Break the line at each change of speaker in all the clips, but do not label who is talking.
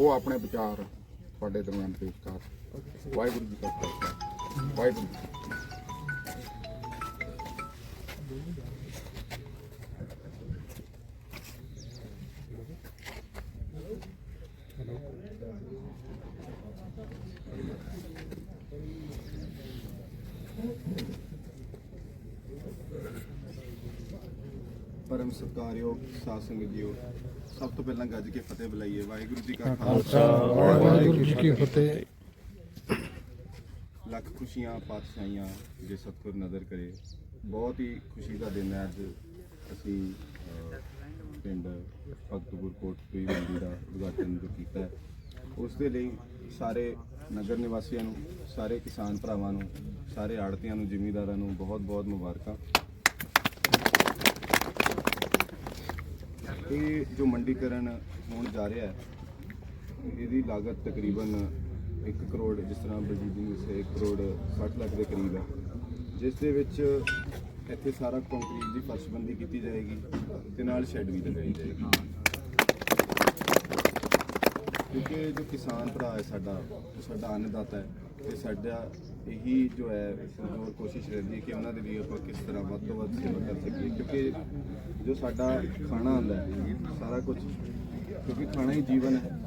ਉਹ ਆਪਣੇ ਵਿਚਾਰ ਤੁਹਾਡੇ ਦਰਮਿਆਨ ਪੇਸ਼ ਕਰ। ਵਾਹਿਗੁਰੂ ਜੀ ਕਾ ਖਾਲਸਾ। ਵਾਹਿਗੁਰੂ ਜੀ ਕੀ
ਪਰਮ ਸਤਿਕਾਰਯੋਗ ਸਾਧ ਸੰਗਤ ਜੀਓ ਸਭ ਤੋਂ ਪਹਿਲਾਂ ਗੱਜ ਕੇ ਫਤਿਹ ਬੁਲਾਈਏ। ਵਾਹਿਗੁਰੂ ਜੀ ਕਾ ਖਾਲਸਾ
ਵਾਹਿਗੁਰੂ ਜੀ ਕੀ ਫਤਿਹ।
ਲੱਖ ਖੁਸ਼ੀਆਂ ਪਾਤਸ਼ਾਹੀਆਂ ਜੇ ਸਤਿਗੁਰ ਨਜ਼ਰ ਕਰੇ। ਬਹੁਤ ਹੀ ਖੁਸ਼ੀ ਦਾ ਦਿਨ ਹੈ ਅੱਜ। ਅਸੀਂ ਪਿੰਡ ਭਗਤਪੁਰ ਕੋਟਪੁਰੀ ਮੰਡੀ ਦਾ ਉਦਘਾਟਨ ਜੋ ਕੀਤਾ ਉਸ ਦੇ ਲਈ ਸਾਰੇ ਨਗਰ ਨਿਵਾਸੀਆਂ ਨੂੰ ਸਾਰੇ ਕਿਸਾਨ ਭਰਾਵਾਂ ਨੂੰ ਸਾਰੇ ਆੜਤੀਆਂ ਨੂੰ ਜ਼ਿਮੀਂਦਾਰਾਂ ਨੂੰ ਬਹੁਤ ਬਹੁਤ ਮੁਬਾਰਕਾਂ। ਇਹ ਜੋ ਮੰਡੀਕਰਨ ਹੋਣ ਜਾ ਰਿਹਾ ਹੈ, ਇਹਦੀ ਲਾਗਤ ਤਕਰੀਬਨ 1 ਕਰੋੜ, ਜਿਸ ਤਰ੍ਹਾਂ ਬਲਜੀਤ ਜੀ ਨੇ ਦੱਸਿਆ 1 ਕਰੋੜ 60 ਲੱਖ ਦੇ ਕਰੀਬ ਹੈ। ਜਿਸ ਦੇ ਵਿੱਚ ਇੱਥੇ ਸਾਰਾ ਕੰਕਰੀਟ ਦੀ ਫਰਸ਼ਬੰਦੀ ਕੀਤੀ ਜਾਏਗੀ ਤੇ ਨਾਲ ਸ਼ੈੱਡ ਵੀ ਲਗਾਈ ਜਾਏਗੀ। ਕਿਉਂਕਿ ਜੋ ਕਿਸਾਨ ਭਰਾ ਹੈ ਸਾਡਾ ਉਹ ਸਾਡਾ ਅੰਨਦਾਤਾ ਹੈ ਤੇ ਸਾਡਾ ਇਹੀ ਜੋ ਹੈ, ਜੋ ਕੋਸ਼ਿਸ਼ ਰਹਿੰਦੀ ਹੈ ਕਿ ਉਹਨਾਂ ਦੇ ਲਈ ਆਪਾਂ ਕਿਸ ਤਰ੍ਹਾਂ ਵੱਧ ਤੋਂ ਵੱਧ ਸੇਵਾ ਕਰ ਸਕੀਏ, ਕਿਉਂਕਿ ਜੋ ਸਾਡਾ ਖਾਣਾ ਆਉਂਦਾ ਹੈ, ਸਾਰਾ ਕੁਝ ਕਿਉਂਕਿ ਖਾਣਾ ਹੀ ਜੀਵਨ ਹੈ।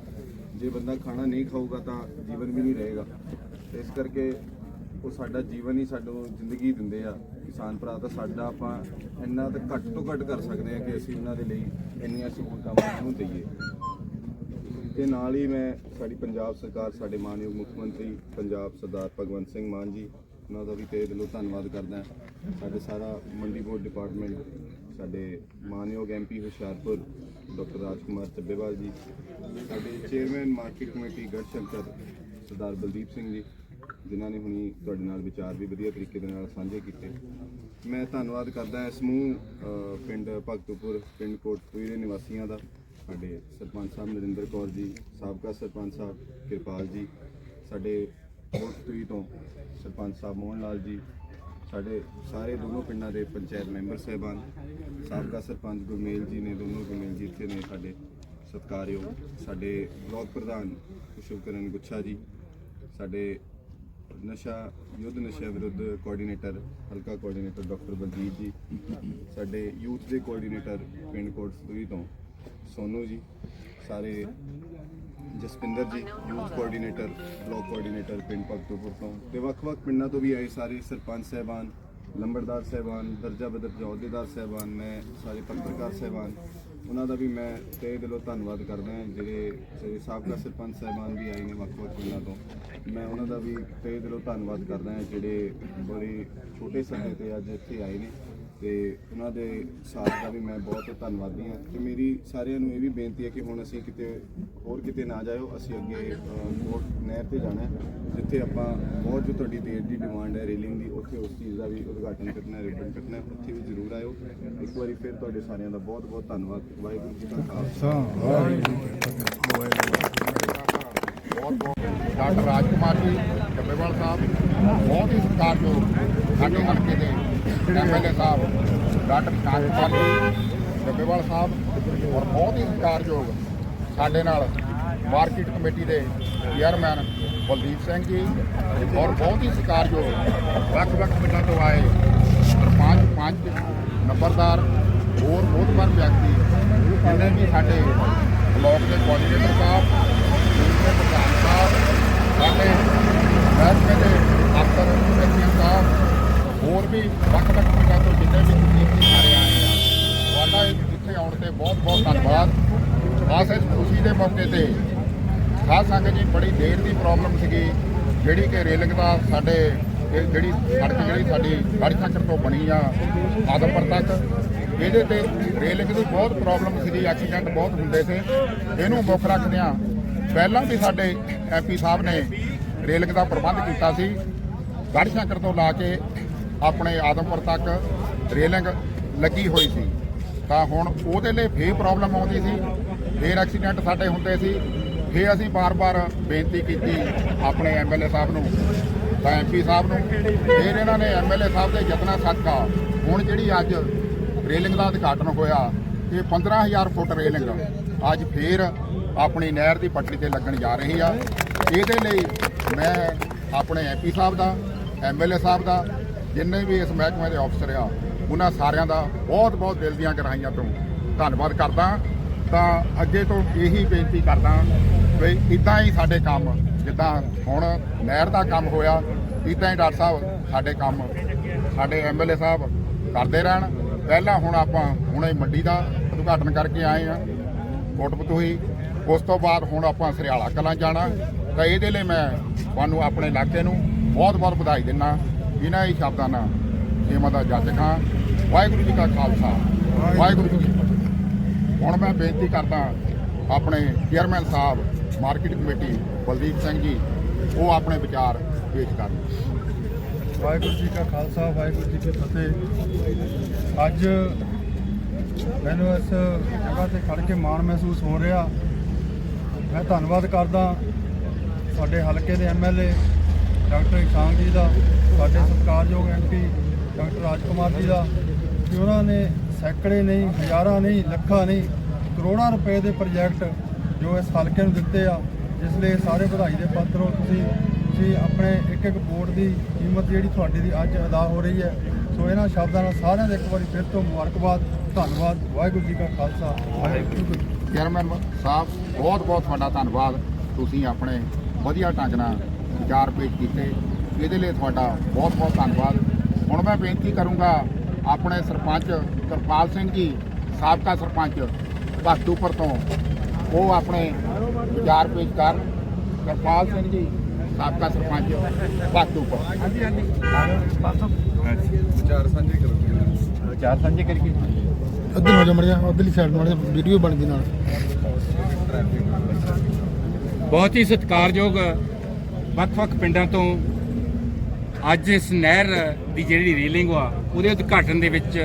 ਜੇ ਬੰਦਾ ਖਾਣਾ ਨਹੀਂ ਖਾਊਗਾ ਤਾਂ ਜੀਵਨ ਵੀ ਨਹੀਂ ਰਹੇਗਾ। ਇਸ ਕਰਕੇ ਉਹ ਸਾਡਾ ਜੀਵਨ ਹੀ ਸਾਡੋ ਜ਼ਿੰਦਗੀ ਦਿੰਦੇ ਆ। ਕਿਸਾਨ ਭਰਾ ਤਾਂ ਸਾਡਾ ਆਪਾਂ ਇੰਨਾ ਤਾਂ ਘੱਟ ਤੋਂ ਘੱਟ ਕਰ ਸਕਦੇ ਆ ਕਿ ਅਸੀਂ ਉਹਨਾਂ ਦੇ ਲਈ ਇੰਨੀਆਂ ਸਹੂਲਤਾਂ ਨੂੰ ਦਈਏ ਤੇ ਨਾਲ ਹੀ ਮੈਂ ਸਾਡੀ ਪੰਜਾਬ ਸਰਕਾਰ, ਸਾਡੇ ਮਾਨਯੋਗ ਮੁੱਖ ਮੰਤਰੀ ਪੰਜਾਬ ਸਰਦਾਰ ਭਗਵੰਤ ਸਿੰਘ ਮਾਨ ਜੀ, ਉਹਨਾਂ ਦਾ ਵੀ ਤੇਰੇ ਦਿਲੋਂ ਧੰਨਵਾਦ ਕਰਦਾ ਸਾਡੇ ਸਾਰਾ ਮੰਡੀ ਬੋਰਡ ਡਿਪਾਰਟਮੈਂਟ, ਸਾਡੇ ਮਾਨਯੋਗ ਐਮਪੀ ਹੁਸ਼ਿਆਰਪੁਰ, ਡਾਕਟਰ ਰਾਜਕੁਮਾਰ ਚੱਬੇਵਾਲ ਜੀ, ਸਾਡੇ chairman market committee Garhshankar Sardar Baldeep Singh ji, ਜਿਨ੍ਹਾਂ ਨੇ ਹੁਣੀ ਤੁਹਾਡੇ ਨਾਲ ਵਿਚਾਰ ਵੀ ਵਧੀਆ ਤਰੀਕੇ ਦੇ ਨਾਲ ਸਾਂਝੇ ਕੀਤੇ। ਮੈਂ ਧੰਨਵਾਦ ਕਰਦਾ ਸਮੂਹ ਪਿੰਡ ਭਗਤਪੁਰ, ਪਿੰਡ ਕੋਟਪੁਰੀ ਦੇ ਨਿਵਾਸੀਆਂ ਦਾ। ਸਾਡੇ ਸਰਪੰਚ ਸਾਹਿਬ ਨਰਿੰਦਰ ਕੌਰ ਜੀ, ਸਾਬਕਾ ਸਰਪੰਚ ਸਾਹਿਬ ਕਿਰਪਾਲ ਜੀ, ਸਾਡੇ ਕੋਟਪੁਰੀ ਤੋਂ ਸਰਪੰਚ ਸਾਹਿਬ ਮੋਹਨ ਲਾਲ ਜੀ, ਸਾਡੇ ਸਾਰੇ ਦੋਨੋਂ ਪਿੰਡਾਂ ਦੇ ਪੰਚਾਇਤ ਮੈਂਬਰ ਸਹਿਬਾਨ, ਸਾਬਕਾ ਸਰਪੰਚ ਗੁਰਮੇਲ ਜੀ ਨੇ, ਦੋਨੋਂ ਗੁਰਮੇਲ ਜੀ ਇੱਥੇ ਨੇ ਸਾਡੇ ਸਤਿਕਾਰਯੋਗ, ਸਾਡੇ ਬਲਾਕ ਪ੍ਰਧਾਨ ਸ਼ੁਭਕਰਨ ਗੁੱਛਾ ਜੀ, ਸਾਡੇ ਨਸ਼ਾ, ਯੁੱਧ ਨਸ਼ਾ ਵਿਰੁੱਧ ਕੋਆਰਡੀਨੇਟਰ ਹਲਕਾ ਕੋਆਰਡੀਨੇਟਰ ਡਾਕਟਰ ਬਲਜੀਤ ਜੀ, ਸਾਡੇ ਯੂਥ ਦੇ ਕੋਆਰਡੀਨੇਟਰ ਪਿੰਡ ਕੋਟਸਦੂਈ ਤੋਂ ਸੋਨੂ ਜੀ, ਸਾਰੇ ਜਸਪਿੰਦਰ ਜੀ ਯੂਥ ਕੋਆਰਡੀਨੇਟਰ ਬਲਾਕ ਕੋਆਰਡੀਨੇਟਰ ਪਿੰਡ ਭਗਤਪੁਰ ਤੋਂ। ਤੇ ਵੱਖ-ਵੱਖ ਪਿੰਡਾਂ ਤੋਂ ਵੀ ਆਏ ਸਾਰੇ ਸਰਪੰਚ ਸਹਿਬਾਨ, ਲੰਬੜਦਾਰ ਸਹਿਬਾਨ, ਦਰਜਾ ਬਦਰ ਅਹੁਦੇਦਾਰ ਸਹਿਬਾਨ, ਮੈਂ ਸਾਰੇ ਪੱਤਰਕਾਰ ਸਹਿਬਾਨ। ਉਹਨਾਂ ਦਾ ਵੀ ਮੈਂ ਤਹਿ ਦਿਲੋਂ ਧੰਨਵਾਦ ਕਰਦਾ ਹਾਂ, ਜਿਹੜੇ ਜਿਹੜੇ ਸਾਬਕਾ ਸਰਪੰਚ ਸਹਿਬਾਨ ਵੀ ਆਏ ਨੇ ਵੱਖ-ਵੱਖ ਪਿੰਡਾਂ ਤੋਂ। ਮੈਂ ਉਹਨਾਂ ਦਾ ਵੀ ਤਹਿ ਦਿਲੋਂ ਧੰਨਵਾਦ ਕਰਦਾ ਹਾਂ, ਜਿਹੜੇ ਬੜੇ ਛੋਟੇ ਸਮੇਂ ਤੇ ਅੱਜ ਇੱਥੇ ਆਏ ਨੇ। ਤੇ ਉਹਨਾਂ ਦੇ ਸਾਥ ਦਾ ਵੀ ਮੈਂ ਬਹੁਤ ਧੰਨਵਾਦੀ ਹਾਂ ਤੇ ਮੇਰੀ ਸਾਰਿਆਂ ਨੂੰ ਇਹ ਵੀ ਬੇਨਤੀ ਹੈ ਕਿ ਹੁਣ ਅਸੀਂ ਕਿਤੇ ਹੋਰ ਕਿਤੇ ਨਾ ਜਾਇਓ ਅਸੀਂ ਅੱਗੇ ਅ, ਕੋਟ ਨਹਿਰ ਤੇ ਜਾਣਾ ਜਿੱਥੇ ਆਪਾਂ ਬਹੁਤ ਜੋ ਤੁਹਾਡੀ ਦੇਰ ਦੀ ਡਿਮਾਂਡ ਹੈ ਰੇਲਿੰਗ ਦੀ ਉੱਥੇ ਉਸ ਚੀਜ਼ ਦਾ ਵੀ ਉਦਘਾਟਨ ਕਰਨਾ ਹੈ ਰਿਬਨ ਕੱਟਣਾ ਉੱਥੇ ਵੀ ਜ਼ਰੂਰ ਆਇਓ। ਇੱਕ ਵਾਰੀ ਫਿਰ ਤੁਹਾਡੇ ਸਾਰਿਆਂ ਦਾ ਬਹੁਤ ਬਹੁਤ ਧੰਨਵਾਦ। ਵਾਹਿਗੁਰੂ ਜੀ ਕਾ ਖਾਲਸਾ।
ਬਹੁਤ ਬਹੁਤ। ਡਾਕਟਰ ਰਾਜਕੁਮਾਰ ਜੀ ਡੱਬੇਵਾਲ ਸਾਹਿਬ ਬਹੁਤ ਹੀ ਸਤਿਕਾਰਯੋਗ ਸਾਡੇ ਹਲਕੇ ਦੇ ਐਮਐਲਏ ਸਾਹਿਬ ਡਾਕਟਰ ਸ਼ਾਂਤਪਾਲ ਜੀ ਡੱਬੇਵਾਲ ਸਾਹਿਬ, ਔਰ ਬਹੁਤ ਹੀ ਸਤਿਕਾਰਯੋਗ ਸਾਡੇ ਨਾਲ ਮਾਰਕੀਟ ਕਮੇਟੀ ਦੇ ਚੇਅਰਮੈਨ ਬਲਦੀਪ ਸਿੰਘ ਜੀ, ਔਰ ਬਹੁਤ ਹੀ ਸਤਿਕਾਰਯੋਗ ਵੱਖ-ਵੱਖ ਪਿੰਡਾਂ ਤੋਂ ਆਏ ਸਰਪੰਚ ਪੰਜ ਨੰਬਰਦਾਰ, ਹੋਰ ਬਹੁਤ ਵਿਅਕਤੀ ਜਿੰਨੇ ਵੀ ਸਾਡੇ ਬਲਾਕ ਦੇ ਕੋਆਰਡੀਨੇਟਰ ਸਾਹਿਬ ਸਕੂਲ ਦੇ ਪ੍ਰਧਾਨ ਸਾਹਿਬ, ਸਾਡੇ ਮਹਿਕਮੇ ਦੇ ਅਫਸਰ ਸੈਕਟਰੀ ਸਾਹਿਬ ਹੋਰ ਵੀ ਵੱਖ-ਵੱਖ ਪਿੰਡਾਂ ਤੋਂ ਜਿੰਨੇ ਵੀ ਤੁਸੀਂ ਸਾਰੇ ਆਏ ਆ, ਤੁਹਾਡਾ ਇੱਥੇ ਆਉਣ ਤੇ ਬਹੁਤ-ਬਹੁਤ ਧੰਨਵਾਦ। ਖਾਸ ਇਸ ਖੁਸ਼ੀ ਦੇ ਮੌਕੇ ਤੇ ਖਾਸ ਸੰਗਤ ਜੀ, ਬੜੀ ਦੇਰ ਦੀ ਪ੍ਰੋਬਲਮ ਸੀਗੀ, ਜਿਹੜੀ ਕਿ ਰੇਲਿੰਗ ਦਾ ਸਾਡੇ ਜਿਹੜੀ ਸੜਕ ਜਿਹੜੀ ਸਾਡੀ ਗੜ੍ਹ ਸ਼ੰਕਰ ਤੋਂ ਬਣੀ ਆ, ਆਦਮਪੁਰ ਤੱਕ, ਇਹਦੇ ਤੇ ਰੇਲਿੰਗ ਦੀ ਬਹੁਤ ਪ੍ਰੋਬਲਮ ਸੀਗੀ ਐਕਸੀਡੈਂਟ ਬਹੁਤ ਹੁੰਦੇ ਸੀ। ਇਹਨੂੰ ਮੁੱਖ ਰੱਖਦਿਆਂ ਪਹਿਲਾਂ ਵੀ ਸਾਡੇ ਐਮਪੀ ਸਾਹਿਬ ਨੇ ਰੇਲਿੰਗ ਦਾ ਪ੍ਰਬੰਧ ਕੀਤਾ ਸੀ, ਗੜ੍ਹ ਸ਼ੰਕਰ ਤੋਂ ਲਾ ਕੇ ਆਪਣੇ ਆਦਮਪੁਰ ਤੱਕ ਰੇਲਿੰਗ ਲੱਗੀ ਹੋਈ ਸੀ। ਤਾਂ ਹੁਣ ਉਹਦੇ ਲਈ ਫੇਰ ਪ੍ਰੋਬਲਮ ਆਉਂਦੀ ਸੀ। ਫੇਰ ਐਕਸੀਡੈਂਟ ਸਾਡੇ ਹੁੰਦੇ ਸੀ। ਫੇਰ ਅਸੀਂ ਬਾਰ-ਬਾਰ ਬੇਨਤੀ ਕੀਤੀ ਆਪਣੇ ਐਮਐਲਏ ਸਾਹਿਬ ਨੂੰ, ਤਾਂ ਐਮਪੀ ਸਾਹਿਬ ਨੂੰ। ਫੇਰ ਇਹਨਾਂ ਨੇ ਐਮਐਲਏ ਸਾਹਿਬ ਦੇ ਯਤਨਾਂ ਸਦਕਾ ਹੁਣ ਜਿਹੜੀ ਅੱਜ ਰੇਲਿੰਗ ਦਾ ਉਦਘਾਟਨ ਹੋਇਆ, ਇਹ 15000 ਫੁੱਟ ਰੇਲਿੰਗ ਅੱਜ ਫੇਰ ਆਪਣੀ ਨਹਿਰ ਦੀ ਪੱਟੀ ਤੇ ਲੱਗਣ ਜਾ ਰਹੀ ਆ। ਇਹਦੇ ਲਈ ਮੈਂ ਆਪਣੇ ਐਮਪੀ ਸਾਹਿਬ ਦਾ ਐਮਐਲਏ ਸਾਹਿਬ ਦਾ ਜਿੰਨੇ ਵੀ ਇਸ ਮਹਿਕਮੇ ਦੇ ਅਫਸਰ ਆ, ਉਹਨਾਂ ਸਾਰਿਆਂ ਦਾ ਬਹੁਤ ਬਹੁਤ ਦਿਲ ਦੀਆਂ ਗਹਿਰਾਈਆਂ ਤੋਂ ਧੰਨਵਾਦ ਕਰਦਾ ਤਾਂ ਅੱਗੇ ਤੋਂ ਇਹੀ ਬੇਨਤੀ ਕਰਦਾ ਵੀ ਇਦਾਂ ਹੀ ਸਾਡੇ ਕੰਮ, ਜਿੱਦਾਂ ਹੁਣ ਨਹਿਰ ਦਾ ਕੰਮ ਹੋਇਆ ਇਦਾਂ ਹੀ ਡਾਕਟਰ ਸਾਹਿਬ ਸਾਡੇ ਕੰਮ, ਸਾਡੇ ਐਮਐਲਏ ਸਾਹਿਬ ਕਰਦੇ ਰਹਿਣ। ਪਹਿਲਾਂ ਹੁਣ ਆਪਾਂ ਹੁਣੇ ਮੰਡੀ ਦਾ ਉਦਘਾਟਨ ਕਰਕੇ ਆਏ ਆ ਕੋਟਪਤੂਹੀ ਉਸ ਤੋਂ ਬਾਅਦ ਹੁਣ ਆਪਾਂ ਸਰਿਆਲਾ ਕਲਾਂ ਜਾਣਾ। ਤਾਂ ਇਹਦੇ ਲਈ ਮੈਂ ਤੁਹਾਨੂੰ ਆਪਣੇ ਇਲਾਕੇ ਨੂੰ ਬਹੁਤ ਬਹੁਤ ਵਧਾਈ ਦਿੰਦਾ। ਇਹਨਾਂ ਹੀ ਸ਼ਬਦਾਂ ਨਾਲ ਸੇਵਾ ਦਾ ਜੱਜ ਖਾਂ। ਵਾਹਿਗੁਰੂ ਜੀ ਕਾ ਖਾਲਸਾ। ਵਾਹਿਗੁਰੂ ਜੀ ਕੀ ਫਤਿਹ। ਹੁਣ ਮੈਂ ਬੇਨਤੀ ਕਰਦਾ ਆਪਣੇ chairman Sahib, market committee, Baldeep Singh ji, ਉਹ ਆਪਣੇ ਵਿਚਾਰ ਪੇਸ਼ ਕਰਨ।
ਵਾਹਿਗੁਰੂ ਜੀ ਕਾ ਖਾਲਸਾ, ਵਾਹਿਗੁਰੂ ਜੀ ਕੀ ਫਤਿਹ। ਅੱਜ ਮੈਨੂੰ ਇਸ ਜਗ੍ਹਾ ਤੇ ਖੜ ਕੇ ਮਾਣ ਮਹਿਸੂਸ ਹੋ ਰਿਹਾ। ਮੈਂ ਧੰਨਵਾਦ ਕਰਦਾ ਸਾਡੇ ਹਲਕੇ ਦੇ ਐਮਐਲਏ ਡਾਕਟਰ ਇਸ਼ਾਨ ਜੀ ਦਾ, ਸਾਡੇ ਸਤਿਕਾਰਯੋਗ ਐਮਪੀ ਡਾਕਟਰ ਰਾਜਕੁਮਾਰ ਜੀ ਦਾ, ਕਿ ਉਹਨਾਂ ਨੇ ਸੈਂਕੜੇ ਨਹੀਂ, ਹਜ਼ਾਰਾਂ ਨਹੀਂ, ਲੱਖਾਂ ਨਹੀਂ, ਕਰੋੜਾਂ ਰੁਪਏ ਦੇ ਪ੍ਰੋਜੈਕਟ ਜੋ ਇਸ ਹਲਕੇ ਨੂੰ ਦਿੱਤੇ ਆ, ਜਿਸ ਲਈ ਸਾਰੇ ਵਧਾਈ ਦੇ ਪੱਤਰ ਹੋ ਤੁਸੀਂ ਤੁਸੀਂ ਆਪਣੇ ਇੱਕ ਇੱਕ ਵੋਟ ਦੀ ਕੀਮਤ ਜਿਹੜੀ ਤੁਹਾਡੀ ਦੀ ਅੱਜ ਅਦਾ ਹੋ ਰਹੀ ਹੈ, ਸੋ ਇਹਨਾਂ ਸ਼ਬਦਾਂ ਨਾਲ ਸਾਰਿਆਂ ਦੇ ਇੱਕ ਵਾਰੀ ਫਿਰ ਤੋਂ ਮੁਬਾਰਕਬਾਦ, ਧੰਨਵਾਦ, ਵਾਹਿਗੁਰੂ ਜੀ ਕਾ ਖਾਲਸਾ, ਵਾਹਿਗੁਰੂ ਜੀ
ਚੇਅਰਮੈਨ ਸਾਹਿਬ ਬਹੁਤ ਬਹੁਤ ਤੁਹਾਡਾ ਧੰਨਵਾਦ, ਤੁਸੀਂ ਆਪਣੇ ਵਧੀਆ ਢੰਗ ਨਾਲ ਵਿਚਾਰ ਪੇਸ਼ ਕੀਤੇ। ਇਹਦੇ ਲਈ ਤੁਹਾਡਾ ਬਹੁਤ ਬਹੁਤ ਧੰਨਵਾਦ। ਹੁਣ ਮੈਂ ਬੇਨਤੀ ਕਰੂੰਗਾ ਆਪਣੇ ਸਰਪੰਚ ਕਿਰਪਾਲ ਸਿੰਘ ਜੀ ਸਾਬਕਾ ਸਰਪੰਚ ਭਗਤੂਪੁਰ ਤੋਂ ਉਹ ਆਪਣੇ ਵਿਚਾਰ ਪੇਸ਼ ਕਰਨ। ਕਿਰਪਾਲ ਸਿੰਘ ਜੀ ਸਾਬਕਾ ਸਰਪੰਚ ਭਗਤੂਪੁਰ ਹਾਂਜੀ ਹਾਂਜੀ।
ਵਿਚਾਰ ਸਾਂਝੇ ਕਰੋ।
ਵਿਚਾਰ ਸਾਂਝੇ ਕਰੀਏ।
ਅੱਧਰ ਹੋ ਜਾ ਮੜ ਜਾ ਉਧਰਲੀ ਸਾਈਡ ਮੜ ਜਾ ਵੀਡੀਓ ਬਣਦੀ ਨਾਲ।
ਬਹੁਤ ਹੀ ਸਤਿਕਾਰਯੋਗ ਵੱਖ-ਵੱਖ ਪਿੰਡਾਂ ਤੋਂ ਅੱਜ ਇਸ ਨਹਿਰ ਦੀ ਜਿਹੜੀ ਰੀਲਿੰਗ ਆ, ਉਹਦੇ ਉਦਘਾਟਨ ਦੇ ਵਿੱਚ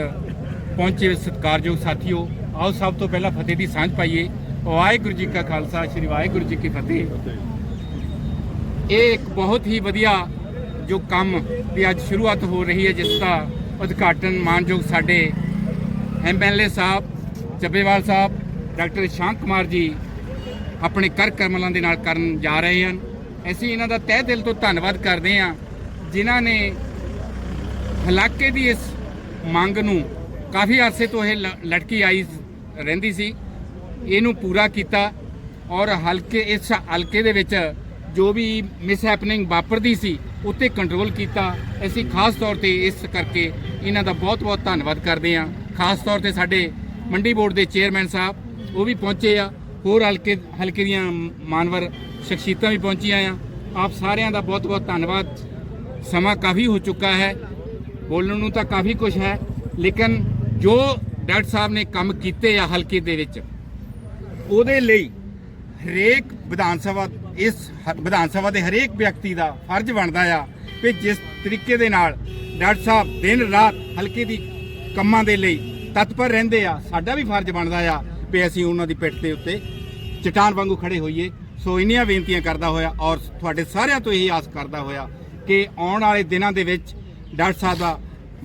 ਪਹੁੰਚੇ ਸਤਿਕਾਰਯੋਗ ਸਾਥੀਓ। ਆਓ ਸਭ ਤੋਂ ਪਹਿਲਾਂ ਫਤਿਹ ਦੀ ਸਾਂਝ ਪਾਈਏ। ਵਾਹਿਗੁਰੂ ਜੀ ਕਾ ਖਾਲਸਾ, ਸ੍ਰੀ ਵਾਹਿਗੁਰੂ ਜੀ ਕੀ ਫਤਿਹ। ਇਹ ਇੱਕ ਬਹੁਤ ਹੀ ਵਧੀਆ ਜੋ ਕੰਮ ਦੀ ਅੱਜ ਸ਼ੁਰੂਆਤ ਹੋ ਰਹੀ ਹੈ, ਜਿਸ ਦਾ ਉਦਘਾਟਨ ਮਾਨਯੋਗ ਸਾਡੇ ਐਮਐਲਏ ਸਾਹਿਬ ਚੱਬੇਵਾਲ ਸਾਹਿਬ, ਡਾਕਟਰ ਸ਼ਾਂਕ ਕੁਮਾਰ ਜੀ ਆਪਣੇ ਕਰ ਕਰਮਲਾਂ ਦੇ ਨਾਲ ਕਰਨ ਜਾ ਰਹੇ ਹਨ। ਅਸੀਂ ਇਹਨਾਂ ਦਾ ਤਹਿ ਦਿਲ ਤੋਂ ਧੰਨਵਾਦ ਕਰਦੇ ਹਾਂ ਜਿਨ੍ਹਾਂ ਨੇ ਇਲਾਕੇ ਦੀ ਇਸ ਮੰਗ ਨੂੰ ਕਾਫੀ ਅਰਸੇ ਤੋਂ ਇਹ ਲ- ਲਟਕੀ ਆਈ ਰਹਿੰਦੀ ਸੀ। ਇਹਨੂੰ ਪੂਰਾ ਕੀਤਾ ਔਰ ਹਲਕੇ, ਇਸ ਹਲਕੇ ਦੇ ਵਿੱਚ ਜੋ ਵੀ ਮਿਸ ਹੈਪਨਿੰਗ ਵਾਪਰਦੀ ਸੀ, ਉੱਤੇ ਕੰਟਰੋਲ ਕੀਤਾ। ਅਸੀਂ ਖਾਸ ਤੌਰ ਤੇ ਇਸ ਕਰਕੇ ਇਹਨਾਂ ਦਾ ਬਹੁਤ-ਬਹੁਤ ਧੰਨਵਾਦ ਕਰਦੇ ਹਾਂ। ਖਾਸ ਤੌਰ ਤੇ ਸਾਡੇ ਮੰਡੀ ਬੋਰਡ ਦੇ ਚੇਅਰਮੈਨ ਸਾਹਿਬ, ਉਹ ਵੀ ਪਹੁੰਚੇ ਆ। ਹੋਰ ਹਲਕੇ ਹਲਕੇ ਦੀਆਂ ਮਾਨਵਰ ਸ਼ਖਸੀਅਤਾਂ ਵੀ ਪਹੁੰਚੀਆਂ ਆ। ਆਪ ਸਾਰਿਆਂ ਦਾ ਬਹੁਤ-ਬਹੁਤ ਧੰਨਵਾਦ। ਸਮਾਂ ਕਾਫੀ ਹੋ ਚੁੱਕਾ ਹੈ। ਬੋਲਣ ਨੂੰ ਤਾਂ ਕਾਫੀ ਕੁਝ ਹੈ, ਲੇਕਿਨ ਜੋ ਡਾਕਟਰ ਸਾਹਿਬ ਨੇ ਕੰਮ ਕੀਤੇ ਆ ਹਲਕੇ ਦੇ ਵਿੱਚ, ਉਹਦੇ ਲਈ ਹਰੇਕ ਵਿਧਾਨ ਸਭਾ, ਇਸ ਹ- ਵਿਧਾਨ ਸਭਾ ਦੇ ਹਰੇਕ ਵਿਅਕਤੀ ਦਾ ਫਰਜ਼ ਬਣਦਾ ਆ ਕਿ ਜਿਸ ਤਰੀਕੇ ਦੇ ਨਾਲ ਡਾਕਟਰ ਸਾਹਿਬ ਦਿਨ ਰਾਤ ਹਲਕੇ ਦੀ ਕੰਮਾਂ ਦੇ ਲਈ ਤਤਪਰ ਰਹਿੰਦੇ ਆ, ਸਾਡਾ ਵੀ ਫਰਜ਼ ਬਣਦਾ ਆ ਵੀ ਅਸੀਂ ਉਹਨਾਂ ਦੀ ਪਿੱਠ ਦੇ ਉੱਤੇ ਚਟਾਨ ਵਾਂਗੂ ਖੜੇ ਹੋਈਏ। ਸੋ ਇੰਨੀਆਂ ਬੇਨਤੀਆਂ ਕਰਦਾ ਹੋਇਆ ਔਰ ਤੁਹਾਡੇ ਸਾਰਿਆਂ ਤੋਂ ਇਹੀ ਆਸ ਕਰਦਾ ਹੋਇਆ ਕਿ ਆਉਣ ਵਾਲੇ ਦਿਨਾਂ ਦੇ ਵਿੱਚ ਡਾਕਟਰ ਸਾਹਿਬ ਦਾ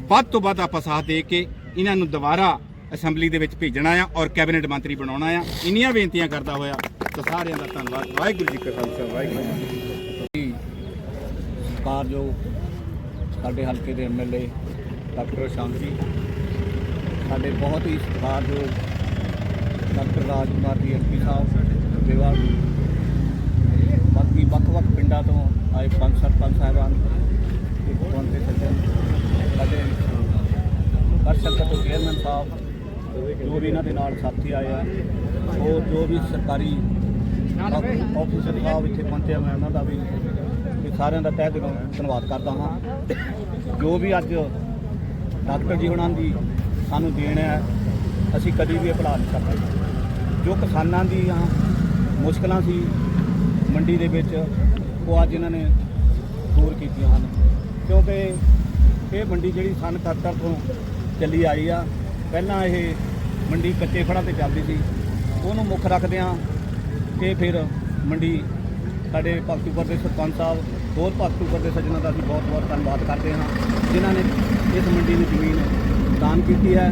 ਵੱਧ ਤੋਂ ਵੱਧ ਆਪਾਂ ਸਾਥ ਦੇ ਕੇ ਇਹਨਾਂ ਨੂੰ ਦੁਬਾਰਾ ਅਸੈਂਬਲੀ ਦੇ ਵਿੱਚ ਭੇਜਣਾ ਆ ਔਰ ਕੈਬਨਿਟ ਮੰਤਰੀ ਬਣਾਉਣਾ ਆ। ਇੰਨੀਆਂ ਬੇਨਤੀਆਂ ਕਰਦਾ ਹੋਇਆ ਤਾਂ ਸਾਰਿਆਂ ਦਾ ਧੰਨਵਾਦ। ਵਾਹਿਗੁਰੂ ਜੀ ਕਾ ਖਾਲਸਾ, ਵਾਹਿਗੁਰੂ ਜੀ ਕੀ
ਜੋ ਸਾਡੇ ਹਲਕੇ ਦੇ ਐਮਐਲਏ ਡਾਕਟਰ ਸ਼ਾਂਤੀ ਸਾਡੇ ਬਹੁਤ ਹੀ ਸਤਿਕਾਰਯੋਗ ਡਾਕਟਰ ਰਾਜਕੁਮਾਰ ਜੀ ਐਮਪੀ ਸਾਹਿਬ ਦੇਵਾਲ ਬਾਕੀ ਵੱਖ-ਵੱਖ ਪਿੰਡਾਂ ਤੋਂ ਆਏ ਪੰਜ ਸਰਪੰਚ ਸਾਹਿਬਾਨ ਤੇ ਭਗਵੰਤ ਸੱਜਣ ਸਾਡੇ ਹਰ ਸੰਕਟ ਤੋਂ ਚੇਅਰਮੈਨ ਸਾਹਿਬ, ਜੋ ਵੀ ਇਹਨਾਂ ਦੇ ਨਾਲ ਸਾਥੀ ਆਏ ਆ, ਉਹ ਜੋ ਵੀ ਸਰਕਾਰੀ ਆਫੀਸਰ ਸਾਹਿਬ ਇੱਥੇ ਪਹੁੰਚੇ ਮੈਂ ਉਹਨਾਂ ਦਾ ਵੀ ਵੀ ਸਾਰਿਆਂ ਦਾ ਤਹਿ ਦਿਲੋਂ ਧੰਨਵਾਦ ਕਰਦਾ ਹਾਂ। ਜੋ ਵੀ ਅੱਜ ਡਾਕਟਰ ਜੀ ਹੁਣਾਂ ਦੀ ਸਾਨੂੰ ਦੇਣ ਹੈ, ਅਸੀਂ ਕਦੀ ਵੀ ਇਹ ਭੁਲਾ ਨਹੀਂ ਸਕਦੇ ਜੋ ਕਿਸਾਨਾਂ ਦੀਆਂ ਮੁਸ਼ਕਲਾਂ ਸੀ ਮੰਡੀ ਦੇ ਵਿੱਚ ਉਹ ਅੱਜ ਇਹਨਾਂ ਨੇ ਦੂਰ ਕੀਤੀਆਂ ਹਨ। ਕਿਉਂਕਿ ਇਹ ਮੰਡੀ ਜਿਹੜੀ ਸਨ 77 ਤੋਂ ਚੱਲੀ ਆਈ ਆ, ਪਹਿਲਾਂ ਇਹ ਮੰਡੀ ਕੱਚੇ ਫੜਾਂ ਤੇ ਚੱਲਦੀ ਸੀ। ਉਹਨੂੰ ਮੁੱਖ ਰੱਖਦਿਆਂ ਕਿ ਫਿਰ ਮੰਡੀ ਸਾਡੇ ਭਗਤੂਪੁਰ ਦੇ ਸਰਪੰਚ ਸਾਹਿਬ, ਹੋਰ ਭਗਤੂਪੁਰ ਦੇ ਸੱਜਣਾਂ ਦਾ ਅਸੀਂ ਬਹੁਤ ਬਹੁਤ ਧੰਨਵਾਦ ਕਰਦੇ ਹਾਂ, ਜਿਨ੍ਹਾਂ ਨੇ ਇਸ ਮੰਡੀ ਨੂੰ ਜ਼ਮੀਨ ਦਾਨ ਕੀਤੀ ਹੈ।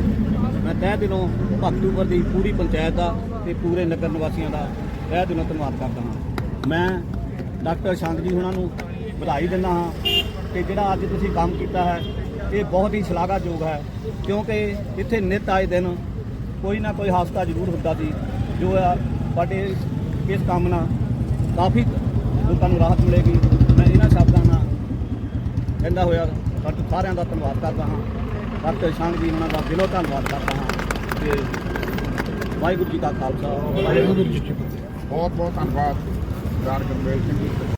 ਮੈਂ ਤਹਿ ਦਿਲੋਂ ਭਗਤੂਪੁਰ ਦੀ ਪੂਰੀ ਪੰਚਾਇਤ ਦਾ ਤੇ ਪੂਰੇ ਨਗਰ ਨਿਵਾਸੀਆਂ ਦਾ ਤਹਿ ਦਿਲੋਂ ਧੰਨਵਾਦ ਕਰਦਾ ਹਾਂ। ਮੈਂ ਡਾਕਟਰ ਸ਼ਾਂਕ ਜੀ ਉਹਨਾਂ ਨੂੰ ਵਧਾਈ ਦਿੰਦਾ ਹਾਂ ਕਿ ਜਿਹੜਾ ਅੱਜ ਤੁਸੀਂ ਕੰਮ ਕੀਤਾ ਹੈ, ਇਹ ਬਹੁਤ ਹੀ ਸ਼ਲਾਘਾਯੋਗ ਹੈ, ਕਿਉਂਕਿ ਇੱਥੇ ਨਿਤ ਆਏ ਦਿਨ ਕੋਈ ਨਾ ਕੋਈ ਹਾਦਸਾ ਜ਼ਰੂਰ ਹੁੰਦਾ ਸੀ, ਜੋ ਆ ਸਾਡੇ ਇਸ ਕੰਮ ਨਾਲ ਕਾਫੀ ਲੋਕਾਂ ਨੂੰ ਰਾਹਤ ਮਿਲੇਗੀ। ਮੈਂ ਇਹਨਾਂ ਸ਼ਬਦਾਂ ਨਾਲ ਕਹਿੰਦਾ ਹੋਇਆ, ਤੁਹਾਡੇ ਸਾਰਿਆਂ ਦਾ ਧੰਨਵਾਦ ਕਰਦਾ ਹਾਂ। ਡਾਕਟਰ ਸ਼ਾਂਕ ਜੀ ਉਹਨਾਂ ਦਾ ਦਿਲੋਂ ਧੰਨਵਾਦ ਕਰਦਾ ਹਾਂ ਤੇ ਵਾਹਿਗੁਰੂ ਜੀ ਕਾ ਖਾਲਸਾ। ਵਾਹਿਗੁਰੂ ਜੀ ਕੀ ਫਤਿਹ।
ਬਹੁਤ ਬਹੁਤ ਧੰਨਵਾਦ। ਸਰਦਾਰ ਗੁਰਮੇਲ ਸਿੰਘ ਜੀ